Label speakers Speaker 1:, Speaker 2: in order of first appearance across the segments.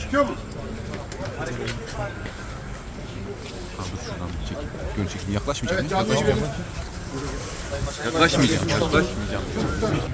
Speaker 1: Çıkıyor mu?
Speaker 2: Abi dur şuradan bir çek. Gön çekim. Yaklaşmayacağım.
Speaker 1: Evet canlı yayın.
Speaker 2: Yaklaşmayacağım. Yaklaşmayacağım.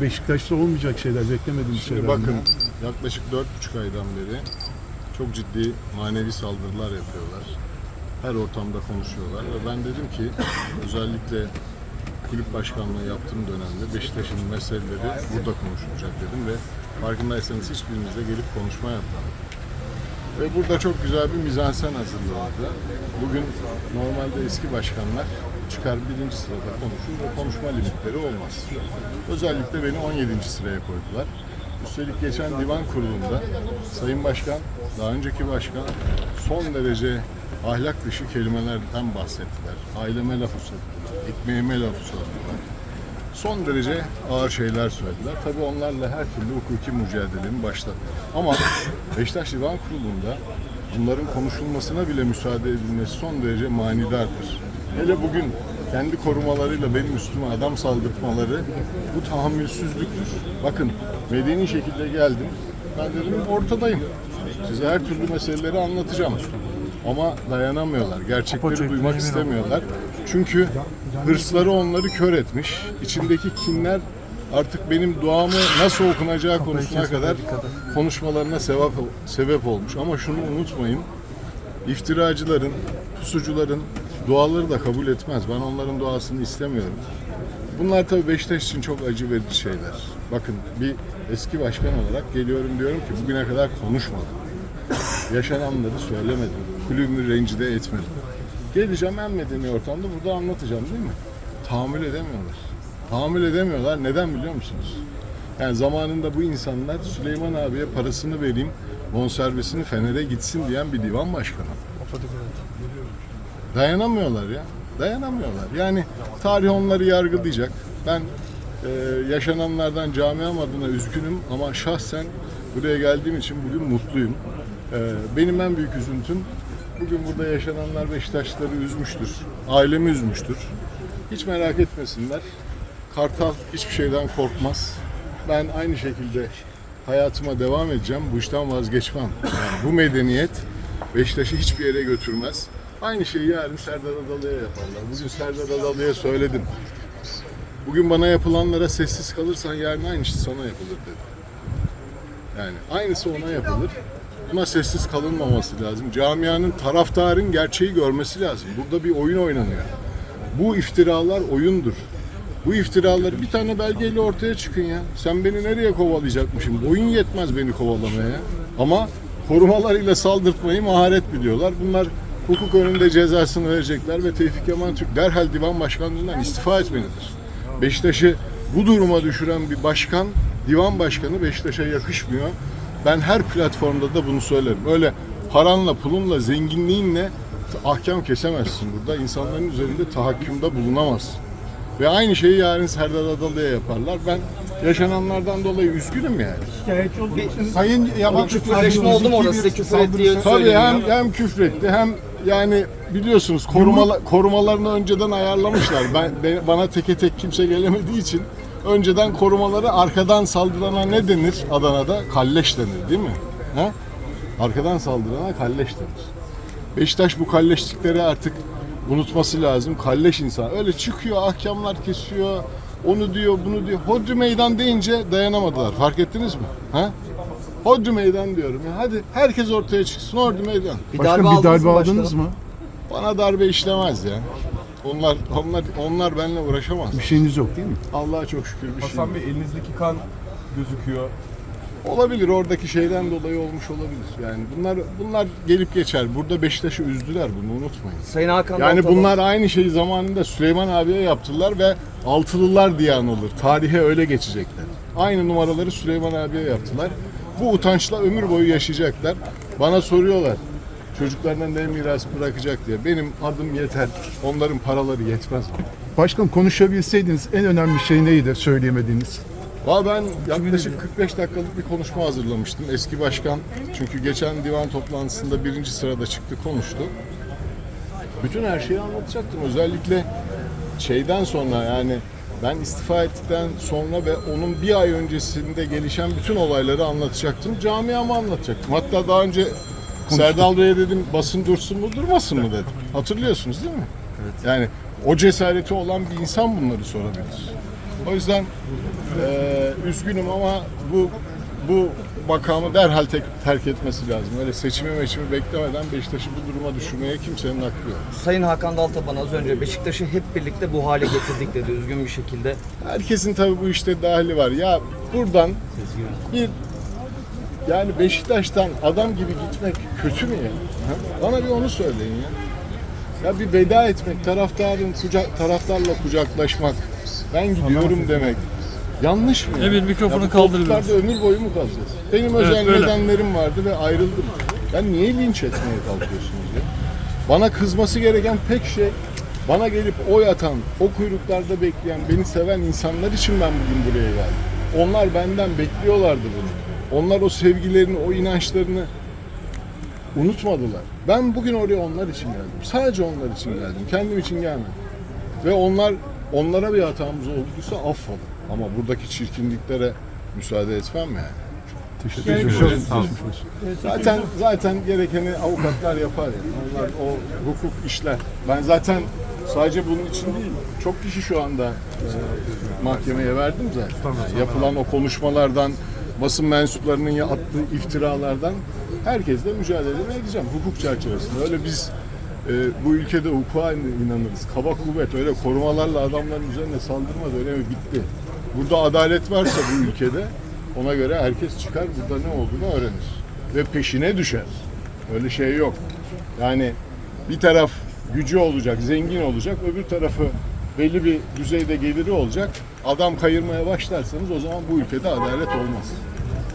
Speaker 3: Beşiktaş'ta olmayacak şeyler, beklemediğim şeyler.
Speaker 1: Şimdi bakın yaklaşık dört buçuk aydan beri çok ciddi manevi saldırılar yapıyorlar. Her ortamda konuşuyorlar ve ben dedim ki özellikle kulüp başkanlığı yaptığım dönemde Beşiktaş'ın meseleleri burada konuşulacak dedim ve farkındaysanız hiçbirimiz de gelip konuşma yapmadık. Ve burada çok güzel bir mizansen hazırlandı. Bugün normalde eski başkanlar çıkar birinci sırada konuşur ve konuşma limitleri olmaz. Özellikle beni 17. sıraya koydular. Üstelik geçen divan kurulunda Sayın Başkan, daha önceki başkan son derece ahlak dışı kelimelerden bahsettiler. Aileme laf uzattılar, ekmeğime laf uzattılar. Son derece ağır şeyler söylediler. Tabii onlarla her türlü hukuki mücadelenin başladı. Ama Beşiktaş Divan Kurulu'nda bunların konuşulmasına bile müsaade edilmesi son derece manidardır. Hele bugün kendi korumalarıyla benim üstüme adam saldırtmaları bu tahammülsüzlüktür. Bakın medeni şekilde geldim. Ben dedim ortadayım. Size her türlü meseleleri anlatacağım. Ama dayanamıyorlar. Gerçekleri duymak istemiyorlar. Çünkü hırsları onları kör etmiş. İçindeki kinler artık benim duamı nasıl okunacağı konusuna kadar konuşmalarına sebep, sebep olmuş. Ama şunu unutmayın. İftiracıların, pusucuların duaları da kabul etmez. Ben onların duasını istemiyorum. Bunlar tabii Beşiktaş için çok acı verici şeyler. Bakın bir eski başkan olarak geliyorum diyorum ki bugüne kadar konuşmadım. Yaşananları söylemedim. Kulübümü rencide etmedim. Geleceğim en medeni ortamda burada anlatacağım değil mi? Tahammül edemiyorlar. Tahammül edemiyorlar. Neden biliyor musunuz? Yani zamanında bu insanlar Süleyman abiye parasını vereyim, bonservisini Fener'e gitsin diyen bir divan başkanı. Dayanamıyorlar ya. Dayanamıyorlar. Yani tarih onları yargılayacak. Ben e, yaşananlardan camiam adına üzgünüm ama şahsen buraya geldiğim için bugün mutluyum. E, benim en büyük üzüntüm bugün burada yaşananlar Beşiktaşları üzmüştür. Ailemi üzmüştür. Hiç merak etmesinler. Kartal hiçbir şeyden korkmaz. Ben aynı şekilde hayatıma devam edeceğim. Bu işten vazgeçmem. Yani bu medeniyet Beşiktaş'ı hiçbir yere götürmez. Aynı şeyi yarın Serdar Adalı'ya yaparlar. Bugün Serdar Adalı'ya söyledim. Bugün bana yapılanlara sessiz kalırsan yarın aynısı sana yapılır dedim. Yani aynısı ona yapılır. Buna sessiz kalınmaması lazım. Camianın, taraftarın gerçeği görmesi lazım. Burada bir oyun oynanıyor. Bu iftiralar oyundur. Bu iftiraları bir tane belgeyle ortaya çıkın ya. Sen beni nereye kovalayacakmışım? Boyun yetmez beni kovalamaya. Ama korumalarıyla saldırtmayı maharet biliyorlar. Bunlar hukuk önünde cezasını verecekler ve Tevfik Yaman Türk derhal divan başkanlığından istifa etmelidir. Beşiktaş'ı bu duruma düşüren bir başkan, divan başkanı Beşiktaş'a yakışmıyor. Ben her platformda da bunu söylerim. Öyle paranla, pulunla, zenginliğinle ahkam kesemezsin burada. İnsanların üzerinde tahakkümde bulunamazsın. Ve aynı şeyi yarın Serdar Adalı'ya yaparlar. Ben yaşananlardan dolayı üzgünüm yani.
Speaker 4: Sayın Yaman
Speaker 5: küfürleşme oldu mu orada size küfür ettiği
Speaker 1: Tabii hem, hem küfretti hem yani biliyorsunuz koruma, korumalarını önceden ayarlamışlar. Ben, ben- bana teke tek kimse gelemediği için önceden korumaları arkadan saldırana ne denir Adana'da? Kalleş denir değil mi? Ha? Arkadan saldırana kalleş denir. Beşiktaş bu kalleşlikleri artık unutması lazım. Kalleş insan. Öyle çıkıyor, ahkamlar kesiyor. Onu diyor, bunu diyor. Hodri meydan deyince dayanamadılar. Fark ettiniz mi? Ha? Hodri meydan diyorum. Ya hadi herkes ortaya çıksın. Hodri meydan.
Speaker 5: Bir
Speaker 3: Başkan
Speaker 5: darbe
Speaker 3: bir darbe
Speaker 5: aldınız mı
Speaker 3: aldınız mı?
Speaker 1: Bana darbe işlemez ya. Onlar onlar onlar benimle uğraşamaz.
Speaker 3: Bir şeyiniz yok değil mi?
Speaker 1: Allah'a çok şükür bir şey.
Speaker 4: Hasan Bey elinizdeki kan gözüküyor.
Speaker 1: Olabilir oradaki şeyden dolayı olmuş olabilir. Yani bunlar bunlar gelip geçer. Burada Beşiktaş'ı üzdüler bunu unutmayın.
Speaker 5: Sayın Hakan
Speaker 1: Yani
Speaker 5: Daltalı-
Speaker 1: bunlar aynı şeyi zamanında Süleyman abiye yaptılar ve altılılar diye anılır. Tarihe öyle geçecekler. Aynı numaraları Süleyman abiye yaptılar. Bu utançla ömür boyu yaşayacaklar. Bana soruyorlar çocuklarına ne miras bırakacak diye. Benim adım yeter. Onların paraları yetmez.
Speaker 3: Başkan konuşabilseydiniz en önemli şey neydi söyleyemediğiniz?
Speaker 1: Valla ben yaklaşık 45 dakikalık bir konuşma hazırlamıştım. Eski başkan çünkü geçen divan toplantısında birinci sırada çıktı konuştu. Bütün her şeyi anlatacaktım. Özellikle şeyden sonra yani Ben istifa ettikten sonra ve onun bir ay öncesinde gelişen bütün olayları anlatacaktım. Camiama anlatacaktım. Hatta daha önce Serdal Bey'e dedim basın dursun mu durmasın mı dedim. Hatırlıyorsunuz değil mi? Yani o cesareti olan bir insan bunları sorabilir. O yüzden eee, üzgünüm ama bu bu makamı derhal tek, terk etmesi lazım. Öyle seçimi meçimi beklemeden Beşiktaş'ı bu duruma düşürmeye kimsenin hakkı yok.
Speaker 5: Sayın Hakan Daltaban az önce Beşiktaş'ı hep birlikte bu hale getirdik dedi üzgün bir şekilde.
Speaker 1: Herkesin tabii bu işte dahili var. Ya buradan bir yani Beşiktaş'tan adam gibi gitmek kötü mü ya? Bana bir onu söyleyin ya. Ya bir veda etmek, taraftarın kucak, taraftarla kucaklaşmak, ben gidiyorum demek. Yanlış mı? ya?
Speaker 6: Emir, mikrofonu
Speaker 1: Ya bu koltuklarda ömür boyu mu kalacağız? Benim özel
Speaker 6: öyle.
Speaker 1: nedenlerim vardı ve ayrıldım. Ben niye linç etmeye kalkıyorsunuz ya? Bana kızması gereken tek şey bana gelip oy atan, o kuyruklarda bekleyen, beni seven insanlar için ben bugün buraya geldim. Onlar benden bekliyorlardı bunu. Onlar o sevgilerini, o inançlarını unutmadılar. Ben bugün oraya onlar için geldim. Sadece onlar için geldim. Kendim için gelmedim. Ve onlar onlara bir hatamız olduysa affolun. Ama buradaki çirkinliklere müsaade etmem yani.
Speaker 3: Teşekkür ederim.
Speaker 1: Zaten zaten gerekeni avukatlar yapar yani. Onlar o hukuk işler. Ben zaten sadece bunun için değil, çok kişi şu anda e, mahkemeye verdim zaten. Yani yapılan o konuşmalardan, basın mensuplarının ya- attığı iftiralardan herkesle mücadele edeceğim hukuk çerçevesinde. Öyle biz e, bu ülkede hukuka inanırız. Kaba kuvvet öyle korumalarla adamların üzerine saldırma da öyle mi bitti. Burada adalet varsa bu ülkede ona göre herkes çıkar burada ne olduğunu öğrenir. Ve peşine düşer. Öyle şey yok. Yani bir taraf gücü olacak, zengin olacak, öbür tarafı belli bir düzeyde geliri olacak. Adam kayırmaya başlarsanız o zaman bu ülkede adalet olmaz.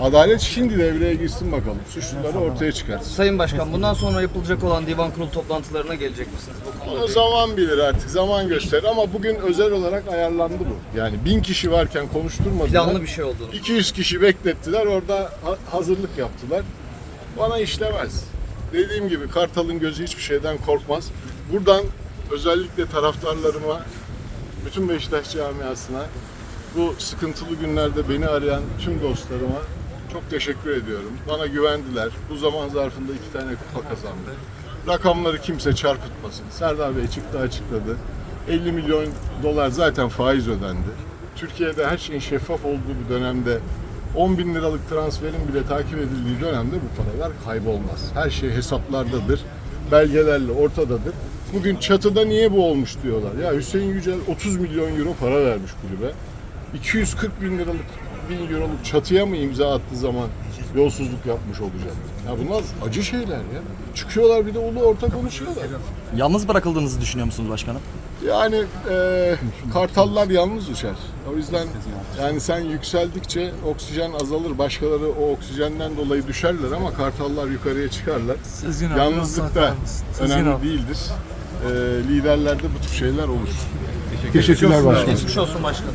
Speaker 1: Adalet şimdi devreye girsin bakalım. Suçluları ortaya çıkarsın.
Speaker 5: Sayın Başkan bundan sonra yapılacak olan divan kurulu toplantılarına gelecek misiniz? Bu konuda
Speaker 1: zaman bilir artık, zaman gösterir ama bugün özel olarak ayarlandı bu. Yani bin kişi varken konuşturmadılar.
Speaker 5: planlı bir şey olduğunu.
Speaker 1: 200 kişi beklettiler, orada ha- hazırlık yaptılar. Bana işlemez. Dediğim gibi Kartal'ın gözü hiçbir şeyden korkmaz. Buradan özellikle taraftarlarıma, bütün Beşiktaş camiasına, bu sıkıntılı günlerde beni arayan tüm dostlarıma çok teşekkür ediyorum. Bana güvendiler. Bu zaman zarfında iki tane kupa kazandı. Rakamları kimse çarpıtmasın. Serdar Bey çıktı açıkladı. 50 milyon dolar zaten faiz ödendi. Türkiye'de her şeyin şeffaf olduğu bir dönemde 10 bin liralık transferin bile takip edildiği dönemde bu paralar kaybolmaz. Her şey hesaplardadır, belgelerle ortadadır. Bugün çatıda niye bu olmuş diyorlar. Ya Hüseyin Yücel 30 milyon euro para vermiş kulübe. 240 bin liralık bin euroluk çatıya mı imza attığı zaman yolsuzluk yapmış olacak? Ya bunlar acı şeyler ya. Çıkıyorlar bir de ulu orta konuşuyorlar.
Speaker 7: Yalnız bırakıldığınızı düşünüyor musunuz başkanım?
Speaker 1: Yani e, kartallar yalnız uçar. O yüzden yani sen yükseldikçe oksijen azalır. Başkaları o oksijenden dolayı düşerler ama kartallar yukarıya çıkarlar.
Speaker 6: Abi,
Speaker 1: Yalnızlık da önemli değildir. E, liderlerde bu tür şeyler olur.
Speaker 3: Teşekkürler başkanım.
Speaker 5: Geçmiş olsun başkanım.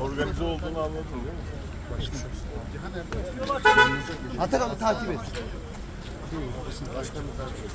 Speaker 1: Organize olduğunu anladın değil mi?
Speaker 8: Atakan'ı takip et.